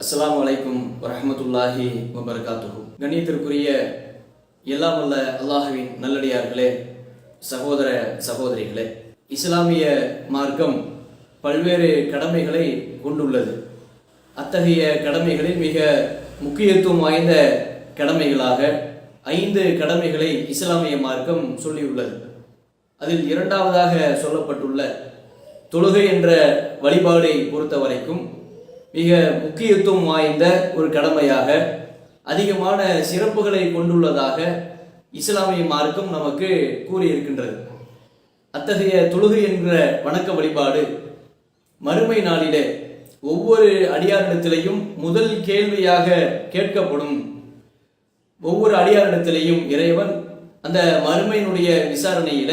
அஸ்லாம் வலைக்கும் வரமத்துல்லாஹி வபரகாத்துஹு. கண்ணியத்திற்குரிய எல்லாம் வல்ல அல்லாஹுவின் நல்லடியார்களே சகோதர சகோதரிகளே இஸ்லாமிய மார்க்கம் பல்வேறு கடமைகளை கொண்டுள்ளது. அத்தகைய கடமைகளில் மிக முக்கியத்துவம் வாய்ந்த கடமைகளாக ஐந்து கடமைகளை இஸ்லாமிய மார்க்கம் சொல்லியுள்ளது. அதில் இரண்டாவதாக சொல்லப்பட்டுள்ள தொழுகை என்ற வழிபாடை பொறுத்த வரைக்கும் மிக முக்கியத்துவம் வாய்ந்த ஒரு கடமையாக அதிகமான சிறப்புகளை கொண்டுள்ளதாக இஸ்லாமிய மார்க்கம் நமக்கு கூறியிருக்கின்றது. அத்தகைய தொழுகை என்ற வணக்க வழிபாடு மறுமை நாளிலே ஒவ்வொரு அடியாரிடத்திலையும் முதல் கேள்வியாக கேட்கப்படும். ஒவ்வொரு அடியாரிடத்திலையும் இறைவன் அந்த மறுமையினுடைய விசாரணையில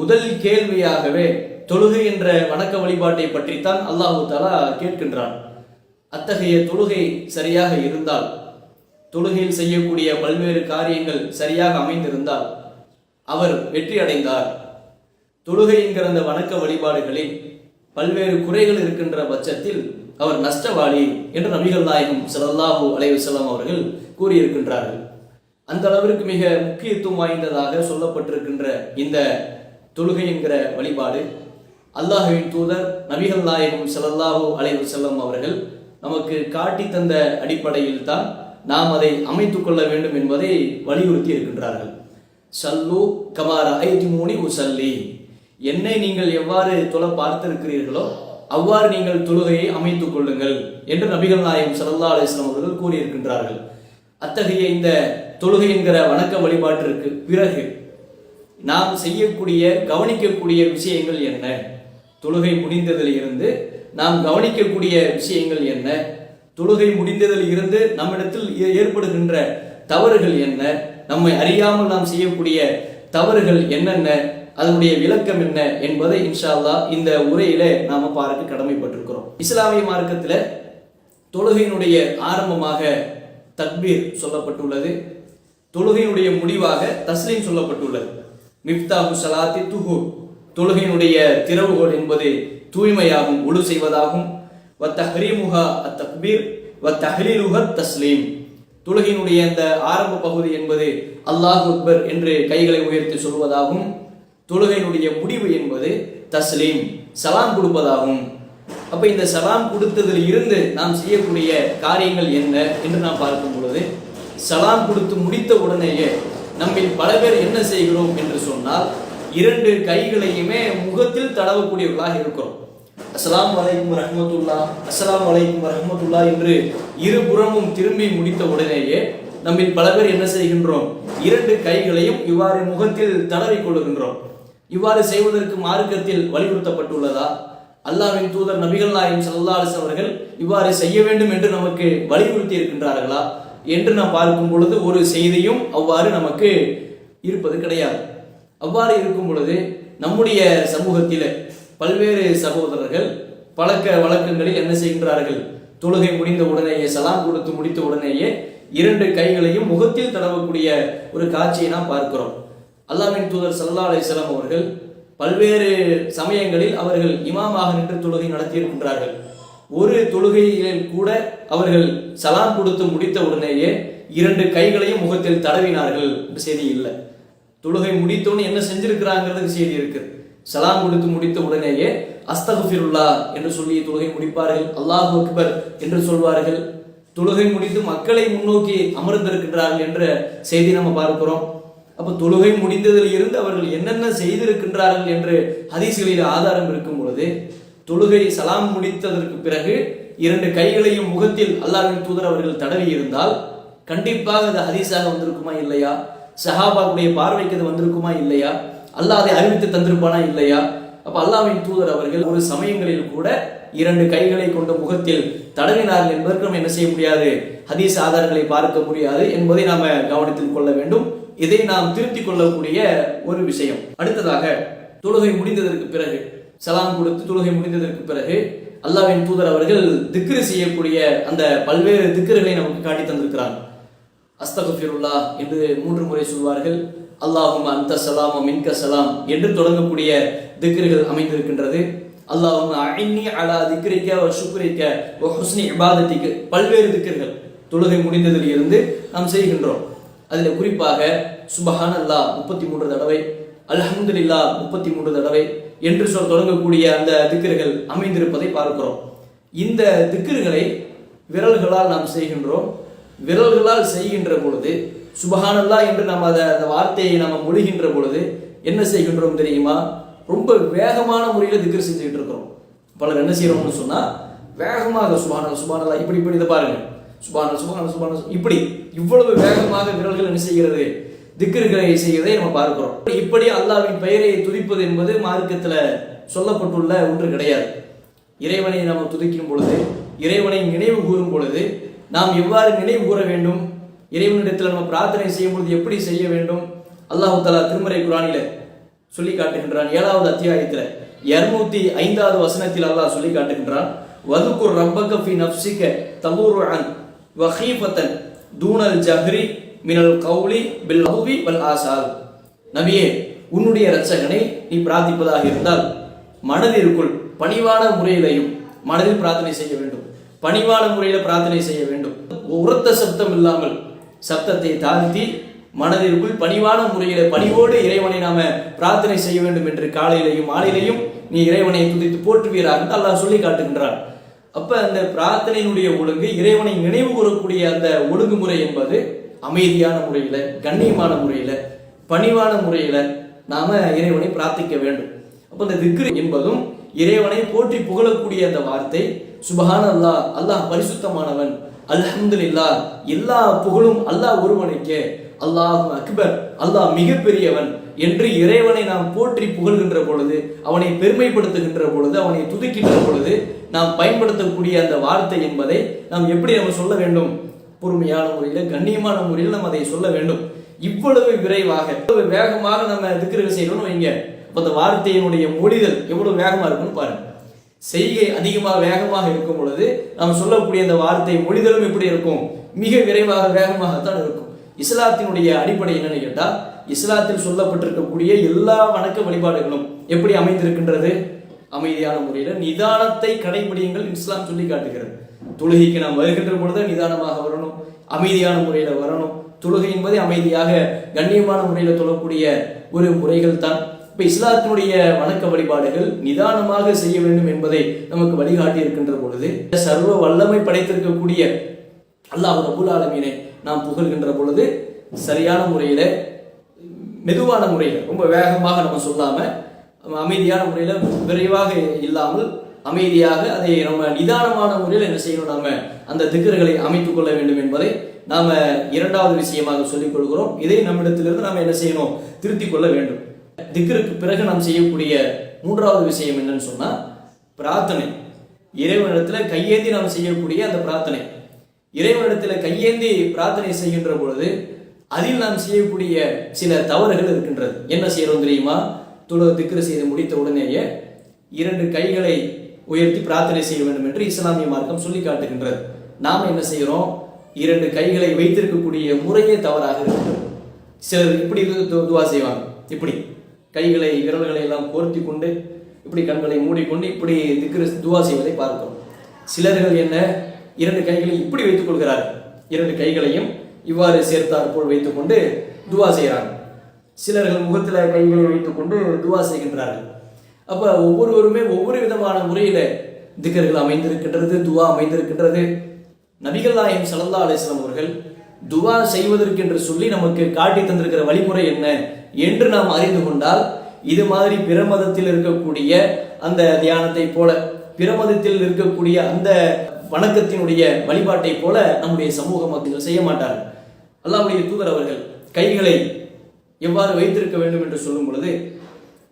முதல் கேள்வியாகவே தொழுகை என்ற வணக்க வழிபாட்டை பற்றித்தான் அல்லாஹு தாலா கேட்கின்றான். அத்தகைய தொழுகை சரியாக இருந்தால் தொழுகையில் செய்யக்கூடிய பல்வேறு காரியங்கள் சரியாக அமைந்திருந்தால் அவர் வெற்றி அடைந்தார். தொழுகை என்கிற அந்த வணக்க வழிபாடுகளில் பல்வேறு குறைகள் இருக்கின்ற பட்சத்தில் அவர் நஷ்டவாளி என்று நபிகள் நாயகம் ஸல்லல்லாஹு அலைவசல்லாம் அவர்கள் கூறியிருக்கின்றார்கள். அந்த அளவிற்கு மிக முக்கியத்துவம் வாய்ந்ததாக சொல்லப்பட்டிருக்கின்ற இந்த தொழுகை என்கிற வழிபாடு அல்லாஹுவின் தூதர் நபிகள் நாயகம் ஸல்லல்லாஹு அலைவசல்லம் அவர்கள் நமக்கு காட்டி தந்த அடிப்படையில் தான் நாம் அதை அமைத்துக் கொள்ள வேண்டும் என்பதை வலியுறுத்தி இருக்கின்றார்கள். சல்லு கமார ஐதிமூனி உசல்லி. என்னை நீங்கள் எவ்வாறு தொலை பார்த்திருக்கிறீர்களோ அவ்வாறு நீங்கள் தொழுகையை அமைத்துக் கொள்ளுங்கள் என்று நபிகள் நாயகம் சல்லா அலிஸ்லாம் அவர்கள் கூறியிருக்கின்றார்கள். அத்தகைய இந்த தொழுகை என்கிற வணக்க வழிபாட்டிற்கு பிறகு நாம் செய்யக்கூடிய கவனிக்கக்கூடிய விஷயங்கள் என்ன? தொழுகை முடிந்ததிலிருந்து நாம் கவனிக்கக்கூடிய விஷயங்கள் என்ன? தொழுகை முடிந்ததில் இருந்து நம்மிடத்தில் ஏற்படுகின்ற தவறுகள் என்ன? நம்மை அறியாமல் நாம் செய்யக்கூடிய தவறுகள் என்னென்ன? அதனுடைய விளக்கம் என்ன என்பதை இன்ஷா இந்த உரையில நாம பார்க்க கடமைப்பட்டிருக்கிறோம். இஸ்லாமிய மார்க்கத்துல தொழுகையினுடைய ஆரம்பமாக தக்பீர் சொல்லப்பட்டுள்ளது. தொழுகையினுடைய முடிவாக தஸ்லீம் சொல்லப்பட்டுள்ளது. மிஃப்தாஹு சலாத்தி துஹூர். தொழுகையினுடைய திறவுகோல் என்பது தூய்மையாகும் ஒழு செய்வதாகும். வத்த தஹ்ரீமுஹா அத் தக்பீர் வ தஸ்லீம். தொழுகையினுடைய அந்த ஆரம்ப பகுதி என்பது அல்லாஹ் அக்பர் என்று கைகளை உயர்த்தி சொல்வதாகும். தொழுகையினுடைய முடிவு என்பது தஸ்லீம் சலாம் கொடுப்பதாகும். அப்ப இந்த சலாம் கொடுத்ததில் இருந்து நாம் செய்யக்கூடிய காரியங்கள் என்ன என்று நாம் பார்க்கும் பொழுது சலாம் கொடுத்து முடித்த உடனேயே நம்மில் பல பேர் என்ன செய்கிறோம் என்று சொன்னால் இரண்டு கைகளையுமே முகத்தில் தடவக்கூடியவர்களாக இருக்கிறோம். அஸ்லாம் வலைக்கும் ரஹமத்துல்லா அஸ்லாம் வலைக்கும் ரஹமத்துல்லா என்று இருபுறமும் திரும்பி முடித்த உடனேயே நம்மில் பல பேர் என்ன செய்கின்றோம்? இரண்டு கைகளையும் இவ்வாறு முகத்தில் தடவிக் கொள்ளுகின்றோம். இவ்வாறு செய்வதற்கு மார்க்கத்தில் வலியுறுத்தப்பட்டுள்ளதா? அல்லாஹ்வின் தூதர் நபிகள் நாயம் ஸல்லல்லாஹு அவர்கள் இவ்வாறு செய்ய வேண்டும் என்று நமக்கு வலியுறுத்தி இருக்கின்றார்களா? என்று நாம் பார்க்கும் பொழுது ஒரு செய்தியும் அவ்வாறு நமக்கு இருப்பது கிடையாது. அவ்வாறு இருக்கும் பொழுது நம்முடைய சமூகத்தில் பல்வேறு சகோதரர்கள் பழக்க வழக்கங்களில் என்ன செய்கின்றார்கள்? தொழுகை முடிந்த உடனேயே சலாம் கொடுத்து முடித்த உடனேயே இரண்டு கைகளையும் முகத்தில் தடவக்கூடிய ஒரு காட்சியை நாம் பார்க்கிறோம். அல்லாஹ்வின் தூதர் சல்லா அலிஸ்லாம் அவர்கள் பல்வேறு சமயங்களில் அவர்கள் இமாமாக நின்று தொழுகை நடத்தியிருக்கின்றார்கள். ஒரு தொழுகையில் கூட அவர்கள் சலாம் கொடுத்து முடித்த உடனேயே இரண்டு கைகளையும் முகத்தில் தடவினார்கள். செய்தி இல்லை. தொழுகை முடித்தோன்னு என்ன செஞ்சிருக்கிறாங்கிறது செய்தி இருக்கு. சலாம் கொடுத்து முடித்த உடனேயே அஸ்தகுஃபிருல்லா என்று சொல்லி தொழுகை முடிப்பார்கள். அல்லாஹ் அக்பர் என்று சொல்வார்கள். தொழுகை முடித்து மக்களை முன்னோக்கி அமர்ந்திருக்கின்றார்கள் என்ற செய்தி நம்ம பார்க்கிறோம். அப்ப தொழுகை முடிந்ததில் இருந்து அவர்கள் என்னென்ன செய்திருக்கின்றார்கள் என்று ஹதீஸ்களில் ஆதாரம் இருக்கும் பொழுது தொழுகை சலாம் முடித்ததற்கு பிறகு இரண்டு கைகளையும் முகத்தில் அல்லாஹின் தூதர் அவர்கள் தடவி இருந்தால் கண்டிப்பாக அது ஹதீஸாக வந்திருக்குமா இல்லையா? சஹாபாவுடைய பார்வைக்கு அது வந்திருக்குமா இல்லையா? அல்லாஹ் அதை அறிவித்து தந்திருப்பானா இல்லையா? அப்ப அல்லாவின் தூதர் அவர்கள் ஒரு சமயங்களில் கூட இரண்டு கைகளை கொண்ட முகத்தில் தடவினார்கள் என்பதற்கு நம்ம என்ன செய்ய முடியாது? ஹதீஸ் ஆதாரங்களை பார்க்க முடியாது என்பதை நாம கவனத்தில் கொள்ள வேண்டும். இதை நாம் திருத்திக் கொள்ளக்கூடிய ஒரு விஷயம். அடுத்ததாக தொழுகை முடிந்ததற்கு பிறகு சலாம் கொடுத்து தொழுகை முடிந்ததற்கு பிறகு அல்லாவின் தூதர் அவர்கள் திக்ரு செய்யக்கூடிய அந்த பல்வேறு திக்ருகளை நமக்கு காட்டி தந்திருக்கிறார்கள் அஸ்தகுஃபிருல்லா என்று மூன்று முறை சொல்வார்கள். அல்லாஹும் அந்த சலாம் மின்க சலாம் என்று தொடங்கக்கூடிய திக்ருகள் அமைந்திருக்கின்றது. அல்லாஹும் அஇன்னி அலா திக்ரிக்க சுக்ரிக்க ஹுஸ்னி இபாதத்திக்கு பல்வேறு திக்ர்கள் தொழுகை முடிந்ததில் இருந்து நாம் செய்கின்றோம். அதில் குறிப்பாக சுபஹான் அல்லாஹ் முப்பத்தி மூன்று தடவை அல்ஹம்துலில்லா முப்பத்தி மூன்று தடவை என்று சொல் தொடங்கக்கூடிய அந்த திக்ருகள் அமைந்திருப்பதை பார்க்கிறோம். இந்த திக்ருகளை விரல்களால் நாம் செய்கின்றோம். விரல்களால் செய்கின்ற பொழுது சுபஹானல்லா என்று நாம் அதை அந்த வார்த்தையை நாம் மொழிகின்ற பொழுது என்ன செய்கின்றோம் தெரியுமா? ரொம்ப வேகமான முறையில் திக்ர் செஞ்சுக்கிட்டு இருக்கிறோம். பலர் என்ன செய்கிறோம்னு சொன்னால் வேகமாக சுபானல் சுபானல்லா இப்படி இப்படி இதை பாருங்க. சுபானல் சுபானல் சுபான இப்படி இவ்வளவு வேகமாக விரல்கள் என்ன செய்கிறது? திக்ருகளை செய்கிறதை நம்ம பார்க்கிறோம். இப்படி அல்லாவின் பெயரை துதிப்பது என்பது மார்க்கத்தில் சொல்லப்பட்டுள்ள ஒன்று கிடையாது. இறைவனை நாம் துதிக்கும் பொழுது இறைவனை நினைவு கூறும் பொழுது நாம் எவ்வாறு நினைவு கூற வேண்டும்? இறைவனிடத்தில் நம்ம பிரார்த்தனை செய்யும் பொழுது எப்படி செய்ய வேண்டும்? அல்லாஹு தலா திருமறை குரானில சொல்லி காட்டுகின்றான். ஏழாவது அத்தியாயத்தில் இருநூத்தி ஐந்தாவது வசனத்தில் அல்லாஹ் சொல்லி காட்டுகின்றான். வதுக்குர் ரப்பக ஃபி நஃப்ஸிக தபூருஅன் வஹீஃபத்தன் தூனல் ஜஹ்ரி மினல் கௌலி பில் லஹ்வி வல் ஆசால் நபியே உன்னுடைய இரட்சகனை நீ பிரார்த்திப்பதாக இருந்தால் மனதிற்குள் பணிவான முறையிலையும் மனதில் பிரார்த்தனை செய்ய வேண்டும். பணிவான முறையில் பிரார்த்தனை செய்ய வேண்டும். உரத்த சப்தம் இல்லாமல் சப்தத்தை தாழ்த்தி மனதிற்குள் பணிவான முறையில் பணிவோடு இறைவனை நாம பிரார்த்தனை செய்ய வேண்டும் என்று காலையிலையும் மாலையிலையும் நீ இறைவனை துதித்து போற்றுவீராக என்று அல்லாஹ் சொல்லி காட்டுகின்றான். அப்ப அந்த பிரார்த்தனையினுடைய ஒழுங்கு இறைவனை நினைவு கூறக்கூடிய அந்த ஒழுங்குமுறை என்பது அமைதியான முறையில கண்ணியமான முறையில பணிவான முறையில நாம இறைவனை பிரார்த்திக்க வேண்டும். அப்ப இந்த திக்ரு என்பதும் இறைவனை போற்றி புகழக்கூடிய அந்த வார்த்தை சுபஹான அல்லாஹ் அல்லாஹ் பரிசுத்தமானவன். அல்ஹம்துலில்லா எல்லா புகழும் அல்லாஹ் ஒருவனுக்கே. அல்லாஹ் அக்பர் அல்லாஹ் மிகப்பெரியவன். என்று இறைவனை நாம் போற்றி புகழ்கின்ற பொழுது அவனை பெருமைப்படுத்துகின்ற பொழுது அவனை துதிக்கின்ற பொழுது நாம் பயன்படுத்தக்கூடிய அந்த வார்த்தை என்பதை நாம் எப்படி நம்ம சொல்ல வேண்டும்? பொறுமையான முறையில் கண்ணியமான முறையில் நம்ம அதை சொல்ல வேண்டும். இவ்வளவு விரைவாக இவ்வளவு வேகமாக நம்ம திக்கிற செய்யணும்னு வைங்க. அந்த வார்த்தையினுடைய மொழிதல் எவ்வளவு வேகமா இருக்குன்னு பாருங்க. செய்கை அதிகமாக வேகமாக இருக்கும் பொழுது நாம் சொல்லக்கூடிய அந்த வார்த்தை மொழிதலும் எப்படி இருக்கும்? மிக விரைவாக வேகமாகத்தான் இருக்கும். இஸ்லாத்தினுடைய அடிப்படை என்னன்னு கேட்டால் இஸ்லாத்தில் சொல்லப்பட்டிருக்கக்கூடிய எல்லா வணக்க வழிபாடுகளும் எப்படி அமைந்திருக்கின்றது? அமைதியான முறையில நிதானத்தை கடைபிடியுங்கள் இஸ்லாம் சொல்லி காட்டுகிறது. தொழுகைக்கு நாம் வருகின்ற பொழுது நிதானமாக வரணும் அமைதியான முறையில வரணும். தொழுகை என்பதை அமைதியாக கண்ணியமான முறையில் தொழக்கூடிய ஒரு முறைகள் தான் இப்போ இஸ்லாத்தினுடைய வணக்க வழிபாடுகள் நிதானமாக செய்ய வேண்டும் என்பதை நமக்கு வழிகாட்டி இருக்கின்ற பொழுது சர்வ வல்லமை படைத்திருக்கக்கூடிய அல்லாஹ் ரபுல் ஆலமீனை நாம் புகழ்கின்ற பொழுது சரியான முறையில் மெதுவான முறையில் ரொம்ப வேகமாக நம்ம சொல்லாமல் நம்ம அமைதியான முறையில் விரைவாக இல்லாமல் அமைதியாக அதை நம்ம நிதானமான முறையில் என்ன செய்யணும் நாம அந்த திக்கர்களை அமைத்துக் கொள்ள வேண்டும் என்பதை நாம இரண்டாவது விஷயமாக சொல்லிக் கொள்கிறோம். இதை நம்மிடத்திலிருந்து நாம என்ன செய்யணும்? திருத்திக் கொள்ள வேண்டும். திக்கருக்கு பிறகு நாம் செய்யக்கூடிய மூன்றாவது விஷயம் என்னன்னு சொன்னா பிரார்த்தனை. இறைவனிடத்தில் கையேந்தி நாம் செய்யக்கூடிய அந்த பிரார்த்தனை. இறைவனிடத்தில் கையேந்தி பிரார்த்தனை செய்கின்ற பொழுது அதில் நாம் செய்யக்கூடிய சில தவறுகள் இருக்கின்றது. என்ன செய்யறோம் தெரியுமா? தொழு திக்ரு செய்து முடித்த உடனேயே இரண்டு கைகளை உயர்த்தி பிரார்த்தனை செய்ய வேண்டும் என்று இஸ்லாமிய மார்க்கம் சொல்லி காட்டுகின்றது. நாம் என்ன செய்கிறோம் இரண்டு கைகளை வைத்திருக்கக்கூடிய முறையே தவறாக இருக்கிறது சிலர் இப்படி துவா செய்வாங்க. இப்படி. கைகளை விரல்களை எல்லாம் கோர்த்தி கொண்டு இப்படி கண்களை மூடிக்கொண்டு இப்படி திக்ரு துவா செய்வதை பார்க்கிறோம். சிலர்கள் என்ன இரண்டு கைகளை இப்படி வைத்துக் கொள்கிறார்கள். இரண்டு கைகளையும் இவ்வாறு சேர்த்தார் போல் வைத்துக்கொண்டு துவா செய்கிறாங்க சிலர்கள் முகத்தில் கைகளை வைத்துக்கொண்டு துவா செய்கின்றார்கள். அப்போ ஒவ்வொருவருமே ஒவ்வொரு விதமான முறையில் திக்கர்கள் அமைந்திருக்கின்றது துவா அமைந்திருக்கின்றது. நபிகள் நாயம் சல்லா அலிஸ்லாம் அவர்கள் துவா செய்வதற்கு என்று சொல்லி நமக்கு காட்டி தந்திருக்கிற வழிமுறை என்ன? என்று நாம் அறிந்து கொண்டால் இது மாதிரி பிற மதத்தில் இருக்கக்கூடிய அந்த தியானத்தை போல பிற மதத்தில் இருக்கக்கூடிய அந்த வணக்கத்தினுடைய வழிபாட்டை போல நம்முடைய சமூக மக்கள் செய்ய மாட்டார்கள். அல்லாவுடைய தூதர் அவர்கள் கைகளை எவ்வாறு வைத்திருக்க வேண்டும் என்று சொல்லும் பொழுது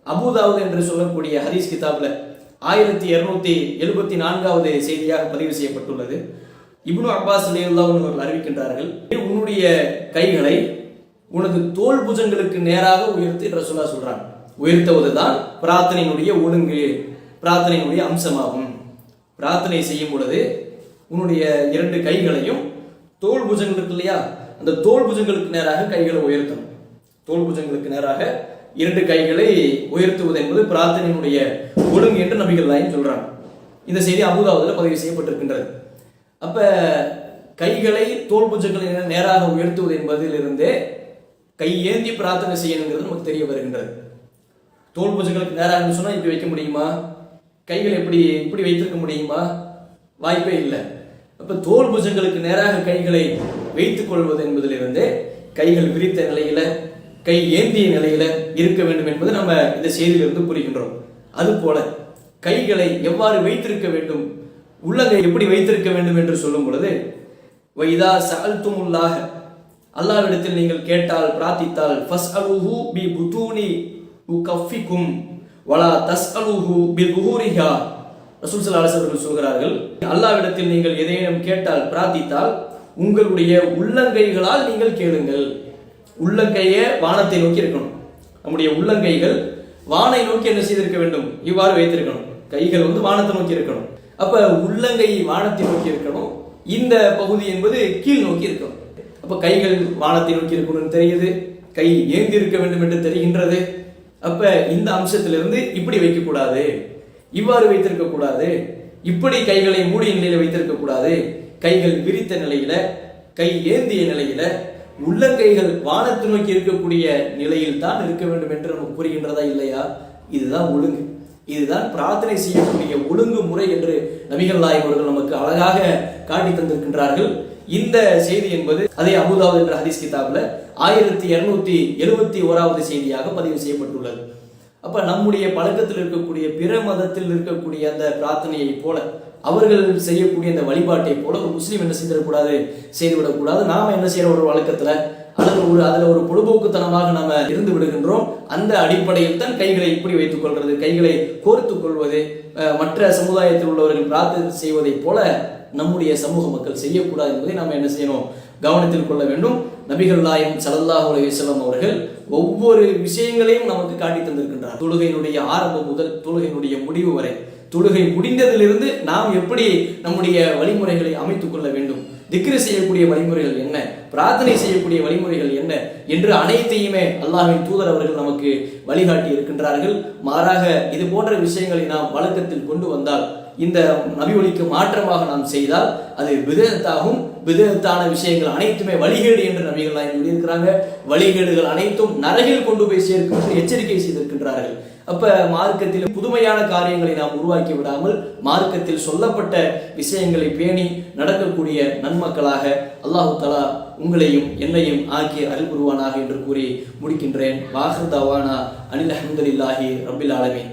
அபுதாவுத் என்று சொல்லக்கூடிய ஹதீஸ் கிதாப்ல ஆயிரத்தி இருநூத்தி எழுபத்தி நான்காவது செய்தியாக பதிவு செய்யப்பட்டுள்ளது. இப்னு அப்பாஸ் அலியுல்லா அவர்கள் அறிவிக்கின்றார்கள் உன்னுடைய கைகளை உனது தோல் புஜங்களுக்கு நேராக உயர்த்தி என்று சொல்றாங்க. உயர்த்துவதுதான் பிரார்த்தனையினுடைய ஒழுங்கு பிரார்த்தனையினுடைய அம்சமாகும். பிரார்த்தனை செய்யும் பொழுது உன்னுடைய இரண்டு கைகளையும் தோல் புஜங்கள் இருக்கு இல்லையா? அந்த தோல் புஜங்களுக்கு நேராக கைகளை உயர்த்தணும். தோல் புஜங்களுக்கு நேராக இரண்டு கைகளை உயர்த்துவது என்பது பிரார்த்தனையினுடைய ஒழுங்கு என்று நபிகள் நாயகம் சொல்றாங்க. இந்த செய்தி அபுதாபுல பதிவு செய்யப்பட்டிருக்கின்றது. அப்ப கைகளை தோல் புஜங்களை நேராக உயர்த்துவது என்பதிலிருந்தே கை ஏந்தி பிரார்த்தனை செய்யணுங்கிறது நமக்கு தெரிய வருகின்றது. தோல் பூஜைகளுக்கு நேராக சொன்னால் இப்படி வைக்க முடியுமா? கைகள் எப்படி இப்படி வைத்திருக்க முடியுமா? வாய்ப்பே இல்லை. அப்போ தோல் புஜங்களுக்கு நேராக கைகளை வைத்துக் கொள்வது என்பதிலிருந்து கைகள் விரித்த நிலையில கை ஏந்திய நிலையில இருக்க வேண்டும் என்பது நம்ம இந்த செய்தியிலிருந்து புரிகின்றோம். அதுபோல கைகளை எவ்வாறு வைத்திருக்க வேண்டும்? உள்ளங்கை எப்படி வைத்திருக்க வேண்டும் என்று சொல்லும் பொழுது வைதா சகல்துமுள்ளாக அல்லாவிடத்தில் நீங்கள் கேட்டால் பிரார்த்தித்தால் ஃபஸ்அலுஹு பி புதூனி உகஃபிக்கும் வலா தஸ்அலுஹு பி புஹூரிஹா ரசூல் ஸல்லல்லாஹு அலைஹி சொல்கிறார்கள் அல்லாவிடத்தில் நீங்கள் எதையும் கேட்டால் பிரார்த்தித்தால் உங்களுடைய உள்ளங்கைகளால் நீங்கள் கேளுங்கள். உள்ளங்கையே வானத்தை நோக்கி இருக்கணும். நம்முடைய உள்ளங்கைகள் வானை நோக்கி என்ன செய்திருக்க வேண்டும்? இவ்வாறு வைத்திருக்கணும். கைகள் வந்து வானத்தை நோக்கி இருக்கணும். அப்ப உள்ளங்கை வானத்தை நோக்கி இருக்கணும். இந்த பகுதி என்பது கீழ் நோக்கி இருக்கணும். அப்போ கைகள் வானத்தை நோக்கி இருக்கணும்னு தெரியுது. கை ஏந்தி இருக்க வேண்டும் என்று தெரிகின்றது. அப்ப இந்த அம்சத்திலிருந்து இப்படி வைக்கக்கூடாது. இவ்வாறு வைத்திருக்க கூடாது. இப்படி கைகளை மூடிய நிலையில வைத்திருக்க கூடாது. கைகள் விரித்த நிலையில கை ஏந்திய நிலையில உள்ளங்கைகள் வானத்தை நோக்கி இருக்கக்கூடிய நிலையில் தான் இருக்க வேண்டும் என்று நமக்கு புரிகின்றதா இல்லையா? இதுதான் ஒழுங்கு. இதுதான் பிரார்த்தனை செய்யக்கூடிய ஒழுங்கு முறை என்று நபிகள் நாயகர்கள் நமக்கு அழகாக காட்டி தந்திருக்கின்றார்கள். இந்த செய்தி என்பது அதே அபுதாபு என்ற ஹதீஸ் கிதாபில் ஆயிரத்தி இரநூத்தி எழுபத்தி ஓராவது செய்தியாக பதிவு செய்யப்பட்டுள்ளது. அப்ப நம்முடைய பழக்கத்தில் இருக்கக்கூடிய பிற மதத்தில் இருக்கக்கூடிய அந்த பிரார்த்தனையை போல அவர்கள் செய்யக்கூடிய அந்த வழிபாட்டை போல ஒரு முஸ்லீம் என்ன செய்திடக்கூடாது? செய்துவிடக்கூடாது. நாம என்ன செய்யற ஒரு வழக்கத்துல? அல்லது ஒரு அதுல ஒரு பொழுதுபோக்குத்தனமாக நாம இருந்து விடுகின்றோம். அந்த அடிப்படையில் தான் கைகளை இப்படி வைத்துக் கொள்வது கைகளை கோர்த்து கொள்வது அஹ், மற்ற சமுதாயத்தில் உள்ளவர்கள் பிரார்த்தனை செய்வதைப் போல நம்முடைய சமூக மக்கள் செய்யக்கூடாது என்பதை நாம் என்ன செய்யணும்? கவனத்தில் கொள்ள வேண்டும். நபிகள் நாயம் ஸல்லல்லாஹு அலைஹி அவர்கள் ஒவ்வொரு விஷயங்களையும் நமக்கு காட்டி தந்திருக்கின்றார். தொழுகையினுடைய ஆரம்பம் முதல் தொழுகையினுடைய முடிவு வரை. தொழுகை முடிந்ததிலிருந்து நாம் எப்படி நம்முடைய வழிமுறைகளை அமைத்துக் கொள்ள வேண்டும்? திக்ரு செய்யக்கூடிய வழிமுறைகள் என்ன? பிரார்த்தனை செய்யக்கூடிய வழிமுறைகள் என்ன? என்று அனைத்தையுமே அல்லாஹின் தூதர் அவர்கள் நமக்கு வழிகாட்டி இருக்கின்றார்கள். மாறாக இது போன்ற விஷயங்களை நாம் வழக்கத்தில் கொண்டு வந்தால் இந்த நபி ஒளிக்கு மாற்றமாக நாம் செய்தால் அது விதத்தாகும் விதத்தான விஷயங்கள் அனைத்துமே வழிகேடு என்று நபிகள் சொல்லியிருக்கிறாங்க. வழிகேடுகள் அனைத்தும் நரகில் கொண்டு போய் சேர்க்கும் என்று எச்சரிக்கை செய்திருக்கின்றார்கள். அப்ப மார்க்கத்தில் புதுமையான காரியங்களை நாம் உருவாக்கி விடாமல் மார்க்கத்தில் சொல்லப்பட்ட விஷயங்களை பேணி நடக்கக்கூடிய நன்மக்களாக அல்லாஹு தலா உங்களையும் என்னையும் ஆக்கிய அருள் புரிவானாக என்று கூறி முடிக்கின்றேன். வாஹர் தவானா அனில் அஹமதுல்லாஹி ரபில் ஆலமின்.